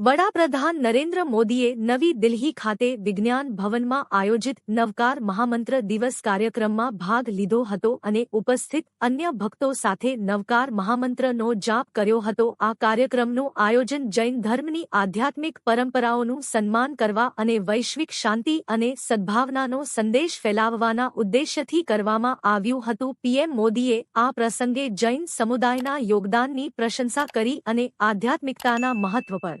વડાપ્રધાન નરેન્દ્ર મોદીએ નવી દિલ્હી ખાતે વિજ્ઞાન ભવનમાં આયોજિત નવકાર મહામંત્ર દિવસ કાર્યક્રમમાં ભાગ લીધો હતો અને ઉપસ્થિત અન્ય ભક્તો સાથે નવકાર મહામંત્રનો જાપ કર્યો હતો. આ કાર્યક્રમનું આયોજન જૈન ધર્મની આધ્યાત્મિક પરંપરાઓનું સન્માન કરવા અને વૈશ્વિક શાંતિ અને સદ્ભાવનાનો સંદેશ ફેલાવવાના ઉદ્દેશ્યથી કરવામાં આવ્યું હતું. પીએમ મોદીએ આ પ્રસંગે જૈન સમુદાયના યોગદાનની પ્રશંસા કરી અને આધ્યાત્મિકતાના મહત્વ પર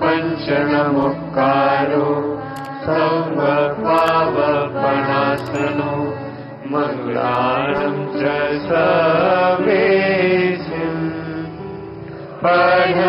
पञ्चणमुक्कारो सर्वपावपणासनो मङ्गणं च सवे पै